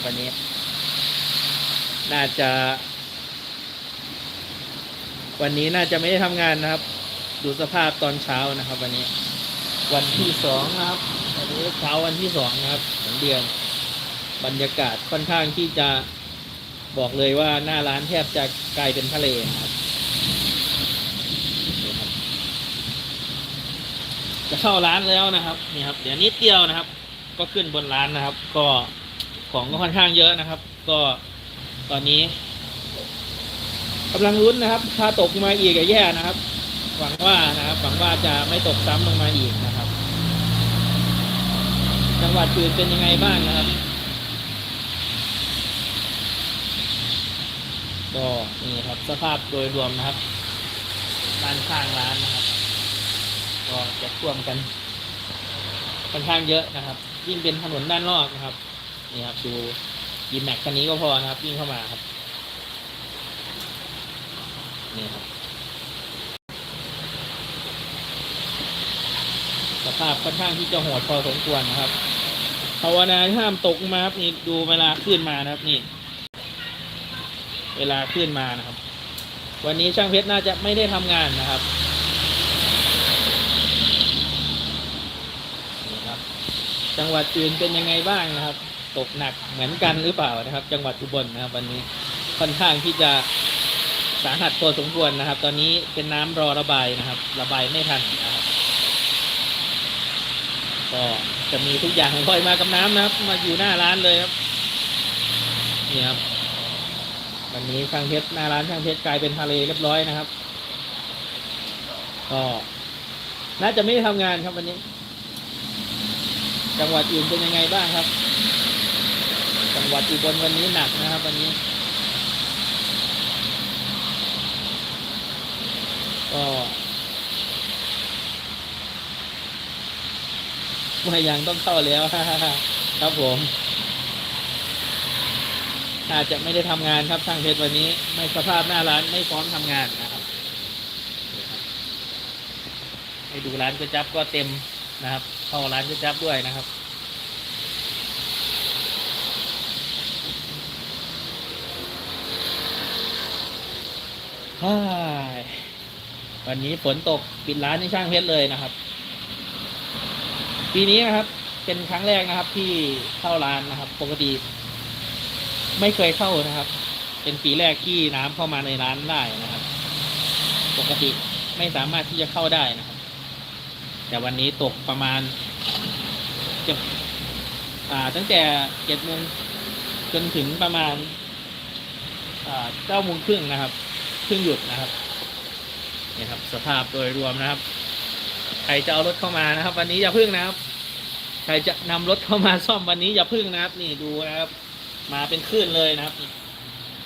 นะครับวันนี้ น่าจะ วันนี้น่าจะไม่ได้ทำงานนะครับ ดูสภาพตอนเช้านะครับ วันนี้ วันที่สองนะครับวันนี้เช้าวันที่สองนะครับของเดือน บรรยากาศค่อนข้างที่จะบอกเลยว่าหน้าร้านแทบจะกลายเป็นทะเลนะครับนี่ครับจะเข้าร้านแล้วนะครับนี่ครับ เดี๋ยวนิดเดียวนะครับ ก็ขึ้นบนร้านนะครับ ก็ ของก็ค่อนข้างเยอะนะครับ ก็ตอนนี้กำลังลุ้นนะครับ ถ้าตกมาอีกก็แย่นะครับ หวังว่านะครับ หวังว่าจะไม่ตกซ้ำลงมาอีกนะครับ จังหวัดอื่นเป็นยังไงบ้างนะครับ ก็นี่ครับสภาพโดยรวมนะครับด้านข้างร้านนะครับ ก็จะท่วมกันค่อนข้างเยอะนะครับ ยิ่งเป็นถนนด้านนอกนะครับ นี่ครับดูยีแม็กคันนี้ก็พอนะครับวิ่งเข้ามาครับนี่ครับสภาพค่อนข้างที่จะโหดพอสมควรนะครับภาวนาห้ามตกมาครับนี่ดูเวลาขึ้นมานะครับนี่ เวลาขึ้นมานะครับ วันนี้ช่างเพชรน่าจะไม่ได้ทำงานนะครับนี่ครับ จังหวัดอื่นเป็นยังไงบ้างนะครับ ตกหนักเหมือนกันหรือเปล่านะครับ จังหวัดอุบลนะครับ วันนี้ค่อนข้างที่จะสาหัสพอสมควรนะครับ ตอนนี้เป็นน้ำรอระบายนะครับ ระบายไม่ทันนะครับก็จะมีทุกอย่างลอยมากับน้ำนะครับ มาอยู่หน้าร้านเลยครับนี่ครับวันนี้ช่างเพชรหน้าร้านช่างเพชรกลายเป็นทะเลเรียบร้อยนะครับ ก็น่าจะไม่ได้ทำงานครับวันนี้ จังหวัดอื่นเป็นยังไงบ้างครับ จังหวัดอุบลวันนี้หนักนะครับวันนี้ก็ไม่ยังต้องเข้าแล้วครับผม อาจจะไม่ได้ทำงานครับช่างเพชรวันนี้ ไม่สภาพหน้าร้านไม่พร้อมทำงานนะครับนี่ครับให้ดูร้านก๋วยจั๊บก็เต็มนะครับเข้าร้านก๋วยจั๊บด้วยนะครับ ฮ่าย วันนี้ฝนตกปิดร้านที่ช่างเพชรเลยนะครับ ปีนี้นะครับ เป็นครั้งแรกนะครับ ที่เข้าร้านนะครับ ปกติ ไม่เคยเข้านะครับ เป็นปีแรกที่น้ำเข้ามาในร้านได้นะครับ ปกติไม่สามารถที่จะเข้าได้นะครับ แต่วันนี้ตกประมาณจะตั้งแต่เจ็ดโมงจนถึงประมาณเก้าโมงครึ่งนะครับ ครึ่งหยุดนะครับนี่ครับ สภาพโดยรวมนะครับ ใครจะเอารถเข้ามานะครับ วันนี้อย่าพึ่งนะครับ ใครจะนำรถเข้ามาซ่อมวันนี้อย่าพึ่งนะครับ นี่ดูนะครับ มาเป็นคลื่นเลยนะครับ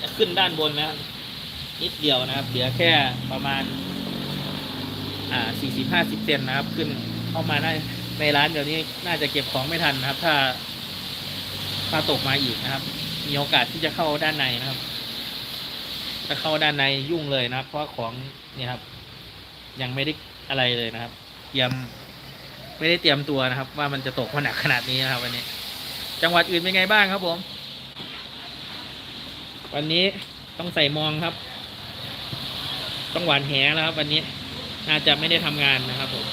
จะขึ้นด้านบนนะครับนิดเดียวนะครับ เหลือแค่ประมาณ อ่าสี่สิบห้าสิบเซนนะครับ ขึ้นเข้ามาในในร้านเดี๋ยวนี้น่าจะเก็บของไม่ทันนะครับ ถ้าถ้าตกมาอีกนะครับ มีโอกาสที่จะเข้าด้านในนะครับ ถ้าเข้าด้านในยุ่งเลยนะครับ เพราะว่าของเนี่ยครับ ยังไม่ได้อะไรเลยนะครับ เตรียมไม่ได้เตรียมตัวนะครับ ว่ามันจะตกมาหนักขนาดนี้นะครับ วันนี้ จังหวัดอื่นเป็นไงบ้างครับผม วันนี้ต้องใส่มองครับ ต้องหวานแหแล้วครับ วันนี้น่าจะไม่ได้ทำงานนะครับผม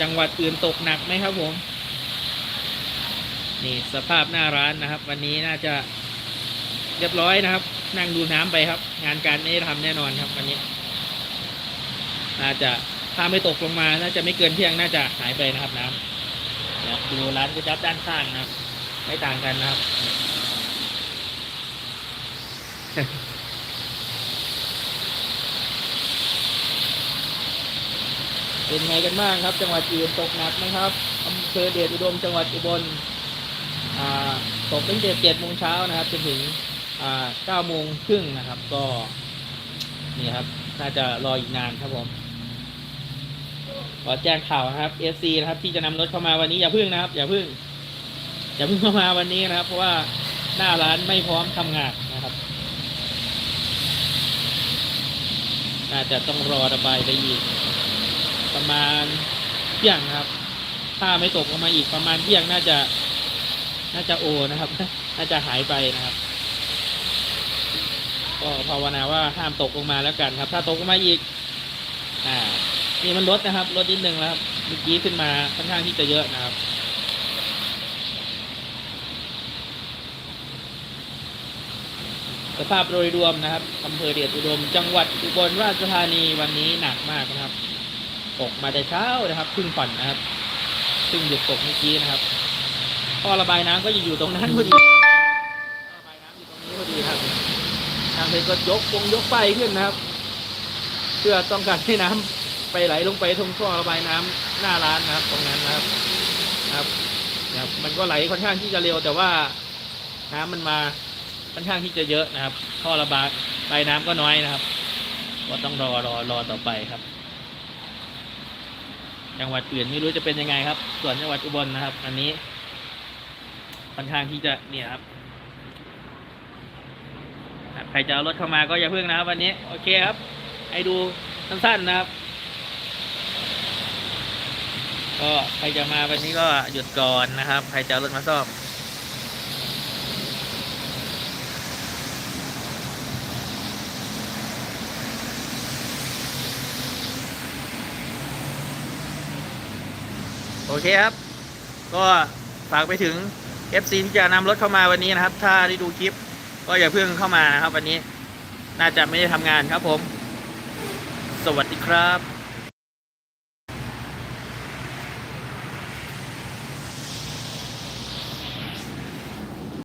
จังหวัดอื่นตกหนักไหมครับผม นี่สภาพหน้าร้านนะครับ วันนี้น่าจะเรียบร้อยนะครับ นั่งดูน้ำไปครับ งานการไม่ได้ทำแน่นอนครับวันนี้ น่าจะถ้าไม่ตกลงมา น่าจะไม่เกินเที่ยงน่าจะหายไปนะครับน้ำนะครับดูร้านก๋วยจั๊บด้านข้างนะครับ ไม่ต่างกันนะครับ เป็นไงกันบ้างครับ จังหวัดอื่นตกหนักไหมครับอำเภอเดชอุดมจังหวัดอุบลอ่าตกตั้งแต่เจ็ดโมงเช้านะครับจนถึง เก้าโมงครึ่งนะครับ ก็นี่ครับ น่าจะรออีกนานครับผมขอแจ้งข่าวนะครับ FC นะครับ ที่จะนำรถเข้ามาวันนี้อย่าพึ่งนะครับ อย่าพึ่งอย่าพึ่งเข้ามาวันนี้นะครับ เพราะว่าหน้าร้านไม่พร้อมทำงานนะครับ น่าจะต้องรอระบายไปอีก ประมาณเที่ยงครับ ถ้าไม่ตกลงมาอีกประมาณเที่ยงน่าจะ น่าจะโอนะครับ น่าจะหายไปนะครับ ก็ภาวนาว่าห้ามตกลงมาแล้วกันครับ ถ้าตกลงมาอีก อ่า นี่มันลดนะครับลดนิดนึงแล้วครับเมื่อกี้ขึ้นมาค่อนข้างที่จะเยอะนะครับสภาพโดยรวมนะครับอำเภอเดชอุดม จังหวัดอุบลราชธานีวันนี้หนักมากนะครับ ตกมาแต่เช้านะครับครึ่งฝันนะครับครึ่งหยุดตกเมื่อกี้นะครับท่อระบายน้ำก็จะอยู่ตรงนั้นพอดีระบายน้ำอยู่ตรงนี้พอดีครับางเพจก็ยกวงยกไฟขึ้นนะครับ เพื่อต้องการให้น้ำไปไหลลงไปตรงท่อระบายน้ำหน้าร้านนะครับ ตรงนั้นนะครับครับนะครับ มันก็ไหลค่อนข้างที่จะเร็ว แต่ว่าน้ำมันมาค่อนข้างที่จะเยอะนะครับ ท่อระบายปลายน้ำก็น้อยนะครับ ก็ต้องรอรอรอต่อไปครับจังหวัดอื่นไม่รู้จะเป็นยังไงครับ ส่วนจังหวัดอุบลนะครับ อันนี้ค่อนข้างที่จะเนี่ยครับ ใครจะเอารถเข้ามาก็อย่าเพิ่งนะครับ วันนี้ โอเคครับ ให้ดูสั้นๆนะครับ ก็ใครจะมาวันนี้ก็หยุดก่อนนะครับ ใครจะเอารถมาซ่อมโอเคครับ ก็ฝากไปถึง FC ที่จะนำรถเข้ามาวันนี้นะครับ ถ้าได้ดูคลิป ก็อย่าเพิ่งเข้ามานะครับวันนี้ น่าจะไม่ได้ทำงานครับผม สวัสดีครับ